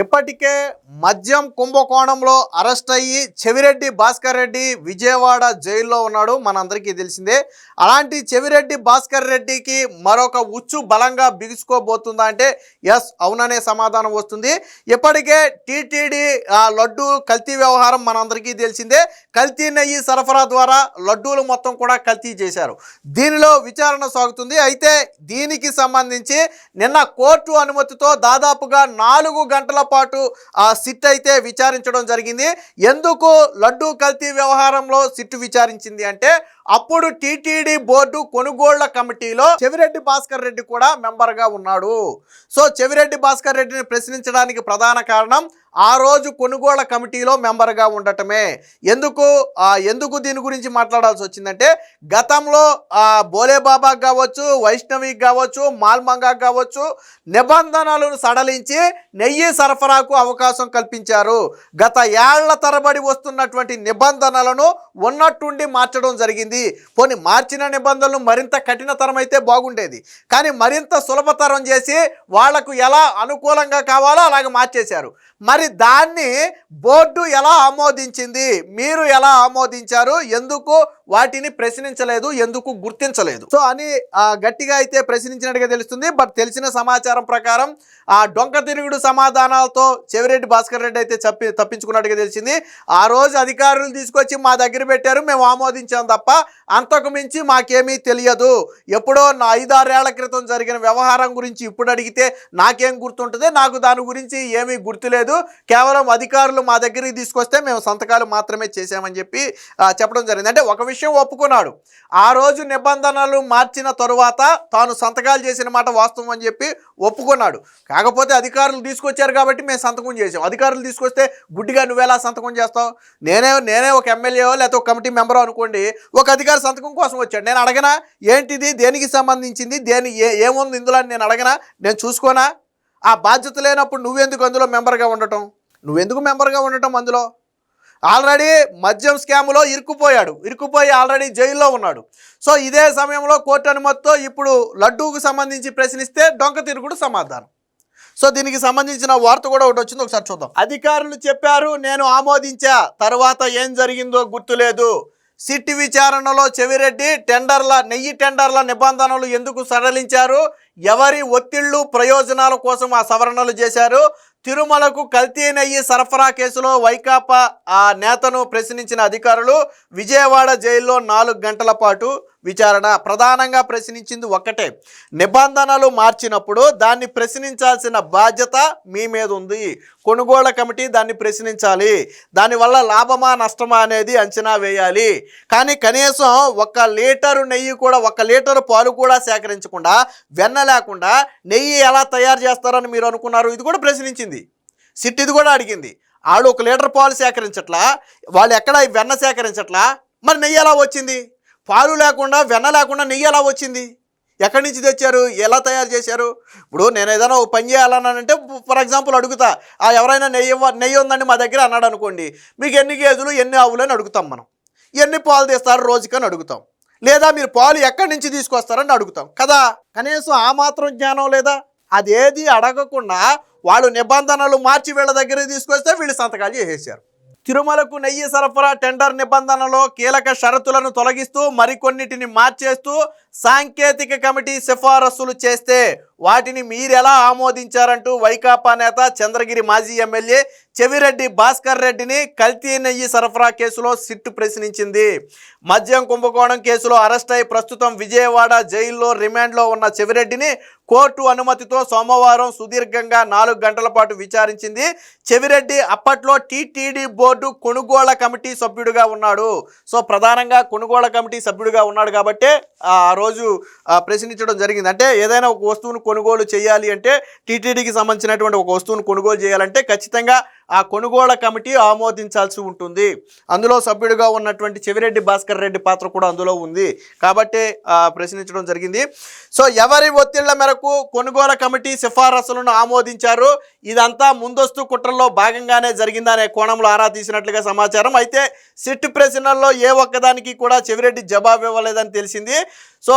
ఇప్పటికే మద్యం కుంభకోణంలో అరెస్ట్ అయ్యి చెవిరెడ్డి భాస్కర్ రెడ్డి విజయవాడ జైల్లో ఉన్నాడు. మనందరికీ తెలిసిందే. అలాంటి చెవిరెడ్డి భాస్కర్ రెడ్డికి మరొక ఉచ్చు బలంగా బిగుసుకోబోతుందా అంటే ఎస్ అవుననే సమాధానం వస్తుంది. ఇప్పటికే టీటీడీ లడ్డు కల్తీ వ్యవహారం మనందరికీ తెలిసిందే. కల్తీ నెయ్యి సరఫరా ద్వారా లడ్డూలు మొత్తం కూడా కల్తీ చేశారు. దీనిలో విచారణ సాగుతుంది. అయితే దీనికి సంబంధించి నిన్న కోర్టు అనుమతితో దాదాపుగా నాలుగు గంటల పాటు ఆ సిట్ అయితే విచారించడం జరిగింది. ఎందుకు లడ్డూ కల్తీ వ్యవహారంలో సిట్ విచారించింది అంటే అప్పుడు టీటీడీ బోర్డు కొనుగోళ్ళ కమిటీలో చెవిరెడ్డి భాస్కర్ రెడ్డి కూడా మెంబర్గా ఉన్నాడు. సో చెవిరెడ్డి భాస్కర్ రెడ్డిని ప్రశ్నించడానికి ప్రధాన కారణం ఆ రోజు కొనుగోళ్ళ కమిటీలో మెంబర్గా ఉండటమే. ఎందుకు? ఎందుకు దీని గురించి మాట్లాడాల్సి వచ్చిందంటే గతంలో బోలేబాబా కావచ్చు వైష్ణవికి కావచ్చు మాల్మంగా కావచ్చు నిబంధనలను సడలించి నెయ్యి సరఫరాకు అవకాశం కల్పించారు. గత ఏళ్ళ తరబడి వస్తున్నటువంటి నిబంధనలను ఉన్నట్టుండి మార్చడం జరిగింది. పోనీ మార్చిన నిబంధనలు మరింత కఠినతరం అయితే బాగుండేది. కానీ మరింత సులభతరం చేసి వాళ్ళకు ఎలా అనుకూలంగా కావాలో అలాగ మార్చేశారు. మరి దాన్ని బోర్డు ఎలా ఆమోదించింది? మీరు ఎలా ఆమోదించారు? ఎందుకు వాటిని ప్రశ్నించలేదు ఎందుకు గుర్తించలేదు. సో అని గట్టిగా అయితే ప్రశ్నించినట్టుగా తెలుస్తుంది. బట్ తెలిసిన సమాచారం ప్రకారం ఆ డొంక తిరుగుడు సమాధానాలతో చెవిరెడ్డి భాస్కర్ రెడ్డి అయితే చెప్పి తప్పించుకున్నట్టుగా తెలిసింది. ఆ రోజు అధికారులు తీసుకొచ్చి మా దగ్గర పెట్టారు మేము ఆమోదించాం తప్ప అంతకు మించి మాకేమీ తెలియదు. ఎప్పుడో నా ఐదారేళ్ళ క్రితం జరిగిన వ్యవహారం గురించి ఇప్పుడు అడిగితే నాకేం గుర్తుంటుంది? నాకు దాని గురించి ఏమీ గుర్తులేదు. కేవలం అధికారులు మా దగ్గరికి తీసుకొస్తే మేము సంతకాలు మాత్రమే చేశామని చెప్పి చెప్పడం జరిగింది. అంటే ఒక విషయం ఒప్పుకున్నాడు. ఆ రోజు నిబంధనలు మార్చిన తరువాత తాను సంతకాలు చేసిన మాట వాస్తవం అని చెప్పి ఒప్పుకున్నాడు. కాకపోతే అధికారులు తీసుకొచ్చారు కాబట్టి మేము సంతకం చేసాం అధికారులు తీసుకొస్తే గుడ్డిగా నువ్వెలా సంతకం చేస్తావు? నేనే నేనే ఒక ఎమ్మెల్యే లేకపోతే ఒక కమిటీ మెంబర్ అనుకోండి ఒక అధికారి సంతకం కోసం వచ్చాడు. నేను అడగనా? ఏంటిది? దేనికి సంబంధించింది? దేని ఏ ఏముంది ఇందులో అని నేను అడగనా? నేను చూసుకోనా? ఆ బాధ్యత లేనప్పుడు నువ్వెందుకు అందులో మెంబర్గా ఉండటం? నువ్వెందుకు మెంబర్గా ఉండటం అందులో? ఆల్రెడీ మద్యం స్కామ్లో ఇరుక్కుపోయాడు. ఇరుక్కుపోయి ఆల్రెడీ జైల్లో ఉన్నాడు. సో ఇదే సమయంలో కోర్టు అనుమతితో ఇప్పుడు లడ్డూకు సంబంధించి ప్రశ్నిస్తే డొంక తిరుగుడు సమాధానం. సో దీనికి సంబంధించిన వార్త కూడా ఒకటి వచ్చింది ఒకసారి చూద్దాం. అధికారులు చెప్పారు నేను ఆమోదించా. తర్వాత ఏం జరిగిందో గుర్తులేదు. సిట్ విచారణలో చెవిరెడ్డి టెండర్ల నెయ్యి టెండర్ల నిబంధనలు ఎందుకు సడలించారు? ఎవరి ఒత్తిళ్ళు ప్రయోజనాల కోసం ఆ సవరణలు చేశారు? తిరుమలకు కల్తీ నెయ్యి సరఫరా కేసులో వైకాపా ఆ నేతను ప్రశ్నించిన అధికారులు విజయవాడ జైల్లో నాలుగు గంటల పాటు విచారణ ప్రధానంగా ప్రశ్నించింది ఒక్కటే. నిబంధనలు మార్చినప్పుడు దాన్ని ప్రశ్నించాల్సిన బాధ్యత మీ మీద ఉంది. కొనుగోళ్ళ కమిటీ దాన్ని ప్రశ్నించాలి. దానివల్ల లాభమా నష్టమా అనేది అంచనా వేయాలి. కానీ కనీసం ఒక లీటరు నెయ్యి కూడా ఒక లీటరు పాలు కూడా సేకరించకుండా వెన్న లేకుండా నెయ్యి ఎలా తయారు చేస్తారని మీరు అనుకున్నారు? ఇది కూడా ప్రశ్నించింది. సిట్టిది కూడా అడిగింది. ఆడు ఒక లీటర్ పాలు సేకరించట్లా? వాళ్ళు ఎక్కడ వెన్న సేకరించట్లా? మరి నెయ్యి ఎలా వచ్చింది? పాలు లేకుండా వెన్న లేకుండా నెయ్యి ఎలా వచ్చింది? ఎక్కడి నుంచి తెచ్చారు? ఎలా తయారు చేశారు? ఇప్పుడు నేను ఏదైనా ఒక పని చేయాలన్నానంటే ఫర్ ఎగ్జాంపుల్ అడుగుతా. ఆ ఎవరైనా నెయ్యి నెయ్యి ఉందండి మా దగ్గర అన్నాడు అనుకోండి. మీకు ఎన్ని గేదులు ఎన్ని ఆవులు అని అడుగుతాం మనం. ఎన్ని పాలు తీస్తారు రోజుకని అడుగుతాం. లేదా మీరు పాలు ఎక్కడి నుంచి తీసుకొస్తారని అడుగుతాం. కదా? కనీసం ఆ మాత్రం జ్ఞానం లేదా? అదేది అడగకుండా వాళ్ళు నిబంధనలు మార్చి వీళ్ళ దగ్గర తీసుకొస్తే వీళ్ళు సంతకాలు చేసేసారు తిరుమలకు నెయ్యి సరఫరా టెండర్ నిబంధనలో కీలక షరతులను తొలగిస్తూ మరికొన్నిటిని మార్చేస్తూ సాంకేతిక కమిటీ సిఫారసులు చేస్తే వాటిని మీరెలా ఆమోదించారంటూ వైకాపా నేత చంద్రగిరి మాజీ ఎమ్మెల్యే చెవిరెడ్డి భాస్కర్ రెడ్డిని కల్తీ నెయ్యి సరఫరా కేసులో సిట్టు ప్రశ్నించింది. మద్యం కుంభకోణం కేసులో అరెస్ట్ అయి ప్రస్తుతం విజయవాడ జైల్లో రిమాండ్లో ఉన్న చెవిరెడ్డిని కోర్టు అనుమతితో సోమవారం సుదీర్ఘంగా నాలుగు గంటల పాటు విచారించింది. చెవిరెడ్డి అప్పట్లో టీటీడీ బోర్డు కొనుగోళ్ళ కమిటీ సభ్యుడిగా ఉన్నాడు. సో ప్రధానంగా కొనుగోళ్ళ కమిటీ సభ్యుడిగా ఉన్నాడు కాబట్టి ఆ రోజు ప్రశ్నించడం జరిగింది. అంటే ఏదైనా ఒక వస్తువును కొనుగోలు చేయాలి అంటే టీటీడీకి సంబంధించినటువంటి ఒక వస్తువును కొనుగోలు చేయాలంటే ఖచ్చితంగా ఆ కొనుగోళ్ళ కమిటీ ఆమోదించాల్సి ఉంటుంది. అందులో సభ్యుడిగా ఉన్నటువంటి చెవిరెడ్డి భాస్కర్ రెడ్డి పాత్ర కూడా అందులో ఉంది. కాబట్టి ప్రశ్నించడం జరిగింది. సో ఎవరి ఒత్తిళ్ళ మేరకు కొనుగోలు కమిటీ సిఫారసులను ఆమోదించారు? ఇదంతా ముందస్తు కుట్రల్లో భాగంగానే జరిగిందనే కోణంలో ఆరా తీసినట్లుగా సమాచారం. అయితే సిట్ ప్రశ్నల్లో ఏ ఒక్కదానికి కూడా చెవిరెడ్డి జవాబు ఇవ్వలేదని తెలిసింది. సో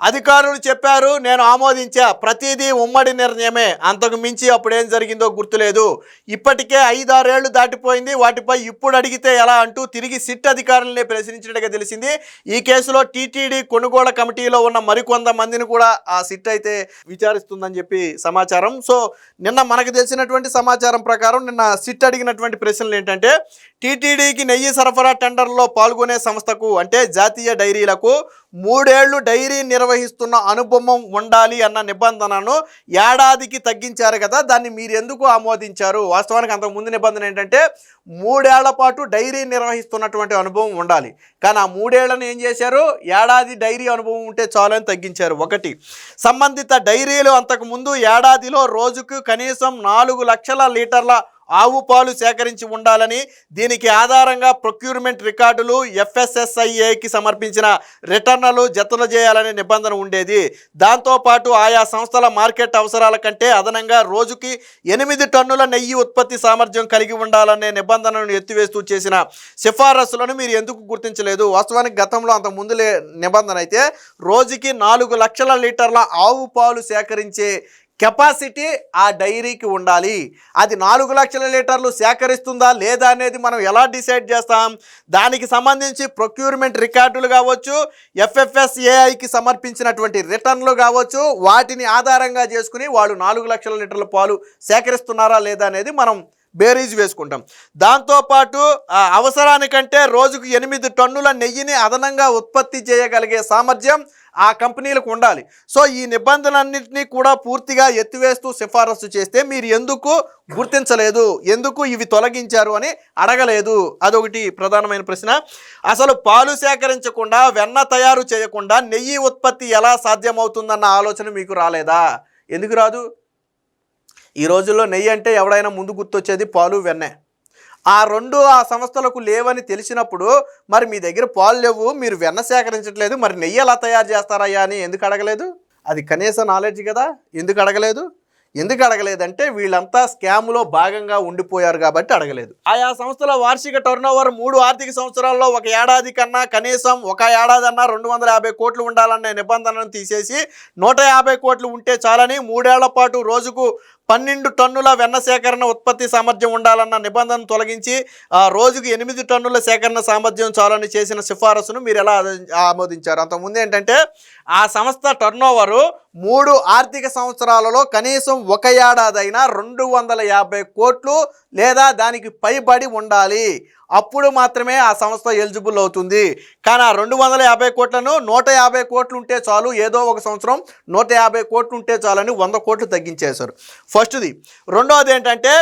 అధికారులు చెప్పారు నేను ఆమోదించా. ప్రతిదీ ఉమ్మడి నిర్ణయమే. అంతకు మించి అప్పుడు ఏం జరిగిందో గుర్తులేదు. ఇప్పటికే ఐదారేళ్ళు దాటిపోయింది. వాటిపై ఇప్పుడు అడిగితే ఎలా అంటూ తిరిగి సిట్ అధికారులని ప్రశ్నించినట్టుగా తెలిసింది. ఈ కేసులో టీటీడీ కొనుగోలు కమిటీలో ఉన్న మరికొంతమందిని కూడా ఆ సిట్ అయితే విచారిస్తుందని చెప్పి సమాచారం. సో నిన్న మనకు తెలిసినటువంటి సమాచారం ప్రకారం నిన్న సిట్ అడిగినటువంటి ప్రశ్నలు ఏంటంటే టీటీడీకి నెయ్యి సరఫరా టెండర్లో పాల్గొనే సంస్థకు అంటే జాతీయ డైరీలకు మూడేళ్ళు డైరీ నిర్వహిస్తున్న అనుభవం ఉండాలి అన్న నిబంధనను ఏడాదికి తగ్గించారు కదా దాన్ని మీరు ఎందుకు ఆమోదించారు? వాస్తవానికి అంతకు ముందు నిబంధన ఏంటంటే మూడేళ్ళ పాటు డైరీ నిర్వహిస్తున్నటువంటి అనుభవం ఉండాలి. కానీ ఆ మూడేళ్ళను ఏం చేశారు? ఏడాది డైరీ అనుభవం ఉంటే చాలని తగ్గించారు. ఒకటి సంబంధిత డైరీలు అంతకుముందు ఏడాదిలో రోజుకు కనీసం నాలుగు లక్షల లీటర్ల ఆవు పాలు సేకరించి ఉండాలని దీనికి ఆధారంగా ప్రొక్యూర్మెంట్ రికార్డులు ఎఫ్ఎస్ఎస్ఐఏకి సమర్పించిన రిటర్నలు జతలు చేయాలనే నిబంధన ఉండేది. దాంతోపాటు ఆయా సంస్థల మార్కెట్ అవసరాల కంటే అదనంగా రోజుకి ఎనిమిది టన్నుల నెయ్యి ఉత్పత్తి సామర్థ్యం కలిగి ఉండాలనే నిబంధనను ఎత్తివేస్తూ చేసిన సిఫారసులను మీరు ఎందుకు గుర్తించలేదు? వాస్తవానికి గతంలో అంత ముందులే నిబంధన అయితే రోజుకి నాలుగు లక్షల లీటర్ల ఆవు పాలు సేకరించే కెపాసిటీ ఆ డైరీకి ఉండాలి. అది నాలుగు లక్షల లీటర్లు సేకరిస్తుందా లేదా అనేది మనం ఎలా డిసైడ్ చేస్తాం? దానికి సంబంధించి ప్రొక్యూర్మెంట్ రికార్డులు కావచ్చు ఎఫ్ఎఫ్ఎస్ఏఐకి సమర్పించినటువంటి రిటర్న్లు కావచ్చు వాటిని ఆధారంగా చేసుకుని వాళ్ళు నాలుగు లక్షల లీటర్ల పాలు సేకరిస్తున్నారా లేదా అనేది మనం బేరీజ్ వేసుకుంటాం. దాంతోపాటు అవసరానికంటే రోజుకు ఎనిమిది టన్నుల నెయ్యిని అదనంగా ఉత్పత్తి చేయగలిగే సామర్థ్యం ఆ కంపెనీలకు ఉండాలి. సో ఈ నిబంధనలన్నింటినీ కూడా పూర్తిగా ఎత్తివేస్తూ సిఫారసు చేస్తే మీరు ఎందుకు గుర్తించలేదు? ఎందుకు ఇవి తొలగించారు అని అడగలేదు? అదొకటి ప్రధానమైన ప్రశ్న. అసలు పాలు సేకరించకుండా వెన్న తయారు చేయకుండా నెయ్యి ఉత్పత్తి ఎలా సాధ్యమవుతుందన్న ఆలోచన మీకు రాలేదా? ఎందుకు రాదు? ఈ రోజుల్లో నెయ్యి అంటే ఎవడైనా ముందు గుర్తొచ్చేది పాలు వెన్నె. ఆ రెండు ఆ సంస్థలకు లేవని తెలిసినప్పుడు మరి మీ దగ్గర పాలు లేవు మీరు వెన్న సేకరించట్లేదు మరి నెయ్యి ఎలా తయారు చేస్తారయ్యా అని ఎందుకు అడగలేదు? అది కనీస నాలెడ్జ్ కదా ఎందుకు అడగలేదు? ఎందుకు అడగలేదంటే వీళ్ళంతా స్కామ్లో భాగంగా ఉండిపోయారు కాబట్టి అడగలేదు. ఆయా సంస్థల వార్షిక టర్నోవర్ మూడు ఆర్థిక సంవత్సరాల్లో ఒక ఏడాది కన్నా కనీసం ఒక ఏడాది అన్నా రెండు వందల యాభై కోట్లు ఉండాలనే నిబంధనను తీసేసి నూట యాభై కోట్లు ఉంటే చాలని మూడేళ్ళ పాటు రోజుకు పన్నెండు టన్నుల వెన్న సేకరణ ఉత్పత్తి సామర్థ్యం ఉండాలన్న నిబంధన తొలగించి ఆ రోజుకు ఎనిమిది టన్నుల సేకరణ సామర్థ్యం చాలని చేసిన సిఫారసును మీరు ఎలా ఆద- ఆమోదించారు? అంతకుముందు ఏంటంటే ఆ సంస్థ టర్నోవరు మూడు ఆర్థిక సంవత్సరాలలో కనీసం ఒక ఏడాదైనా రెండు వందల యాభై కోట్లు లేదా దానికి పైబడి ఉండాలి. అప్పుడు మాత్రమే ఆ సంస్థ ఎలిజిబుల్ అవుతుంది. కానీ ఆ రెండు వందల యాభై కోట్లను నూట యాభై కోట్లు ఉంటే చాలు ఏదో ఒక సంవత్సరం నూట యాభై కోట్లు ఉంటే చాలని వంద కోట్లు తగ్గించేశారు. ఫస్ట్ది. రెండవది ఏంటంటే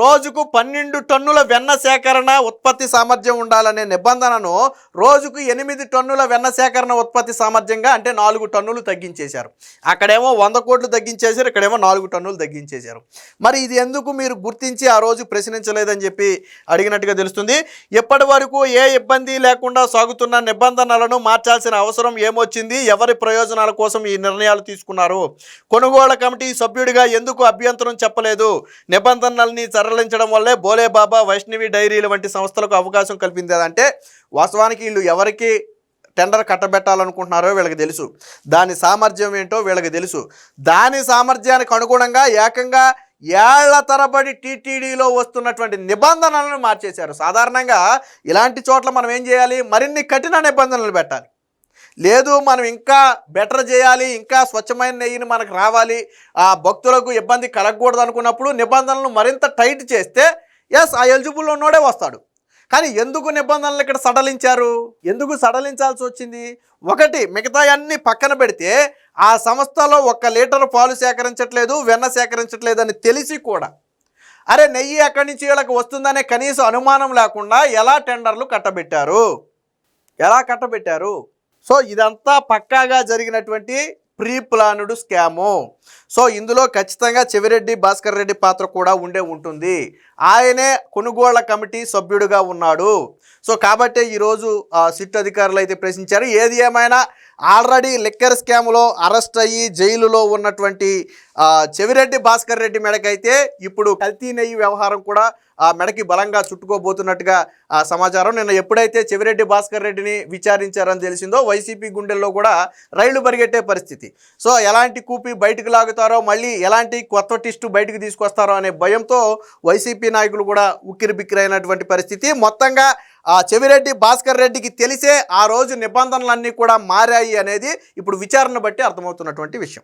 రోజుకు పన్నెండు టన్నుల వెన్న సేకరణ ఉత్పత్తి సామర్థ్యం ఉండాలనే నిబంధనను రోజుకు ఎనిమిది టన్నుల వెన్న సేకరణ ఉత్పత్తి సామర్థ్యంగా అంటే నాలుగు టన్నులు తగ్గించేశారు. అక్కడ అక్కడేమో వంద కోట్లు తగ్గించేశారు ఇక్కడేమో నాలుగు టన్నులు తగ్గించేశారు. మరి ఇది ఎందుకు మీరు గుర్తించి ఆ రోజు ప్రశ్నించలేదని చెప్పి అడిగినట్టుగా తెలుస్తుంది. ఎప్పటి వరకు ఏ ఇబ్బంది లేకుండా సాగుతున్న నిబంధనలను మార్చాల్సిన అవసరం ఏమొచ్చింది? ఎవరి ప్రయోజనాల కోసం ఈ నిర్ణయాలు తీసుకున్నారు? కొనుగోలు కమిటీ సభ్యుడిగా ఎందుకు అభ్యంతరం చెప్పలేదు? నిబంధనల్ని సరళించడం వల్లే బోలే బాబా వైష్ణవి డైరీలు వంటి సంస్థలకు అవకాశం కల్పింది అంటే వాస్తవానికి వీళ్ళు ఎవరికి టెండర్ కట్టబెట్టాలనుకుంటున్నారో వీళ్ళకి తెలుసు. దాని సామర్థ్యం ఏంటో వీళ్ళకి తెలుసు. దాని సామర్థ్యానికి అనుగుణంగా ఏకంగా ఏళ్ళ తరబడి టీటీడీలో వస్తున్నటువంటి నిబంధనలను మార్చేశారు. సాధారణంగా ఇలాంటి చోట్ల మనం ఏం చేయాలి? మరిన్ని కఠిన నిబంధనలు పెట్టాలి. లేదు మనం ఇంకా బెటర్ చేయాలి ఇంకా స్వచ్ఛమైన నెయ్యిని మనకు రావాలి ఆ భక్తులకు ఇబ్బంది కలగకూడదు అనుకున్నప్పుడు నిబంధనలు మరింత టైట్ చేస్తే ఎస్ ఆ ఎలిజిబుల్ ఉన్నోడే వస్తాడు. కానీ ఎందుకు నిబంధనలు ఇక్కడ సడలించారు? ఎందుకు సడలించాల్సి వచ్చింది? ఒకటి మిగతా అన్ని పక్కన పెడితే ఆ సంస్థలో ఒక్క లీటర్ పాలు సేకరించట్లేదు వెన్న సేకరించట్లేదు అని తెలిసి కూడా. అరే నెయ్యి ఎక్కడి నుంచి వీళ్ళకి వస్తుందనే కనీస అనుమానం లేకుండా ఎలా టెండర్లు కట్టబెట్టారు? ఎలా కట్టబెట్టారు? సో ఇదంతా పక్కాగా జరిగినటువంటి ప్రీ ప్లానుడు స్కాము. సో ఇందులో ఖచ్చితంగా చెవిరెడ్డి భాస్కర్ రెడ్డి పాత్ర కూడా ఉండే ఉంటుంది. ఆయనే కొనుగోళ్ళ కమిటీ సభ్యుడిగా ఉన్నాడు. సో కాబట్టే ఈరోజు సిట్ అధికారులు అయితే ప్రశ్నించారు ఏది ఏమైనా ఆల్రెడీ లిక్కర్ స్కామ్లో అరెస్ట్ అయ్యి జైలులో ఉన్నటువంటి చెవిరెడ్డి భాస్కర్ రెడ్డి మెడకైతే ఇప్పుడు కల్తీ నెయ్యి వ్యవహారం కూడా ఆ మెడకి బలంగా చుట్టుకోబోతున్నట్టుగా ఆ సమాచారం. నిన్న ఎప్పుడైతే చెవిరెడ్డి భాస్కర్ రెడ్డిని విచారించారని తెలిసిందో వైసీపీ గుండెల్లో కూడా రైళ్ళు పరిగెట్టే పరిస్థితి. సో ఎలాంటి కూపి బయటకు లాగుతారో మళ్ళీ ఎలాంటి కొత్త టిస్టు బయటకు తీసుకొస్తారో అనే భయంతో వైసీపీ నాయకులు కూడా ఉక్కిరి బిక్కిరైనటువంటి పరిస్థితి. మొత్తంగా ఆ చెవిరెడ్డి భాస్కర్ రెడ్డికి తెలిసే ఆ రోజు నిబంధనలన్నీ కూడా మారాయి అనేది ఇప్పుడు విచారణ బట్టి అర్థమవుతున్నటువంటి విషయం.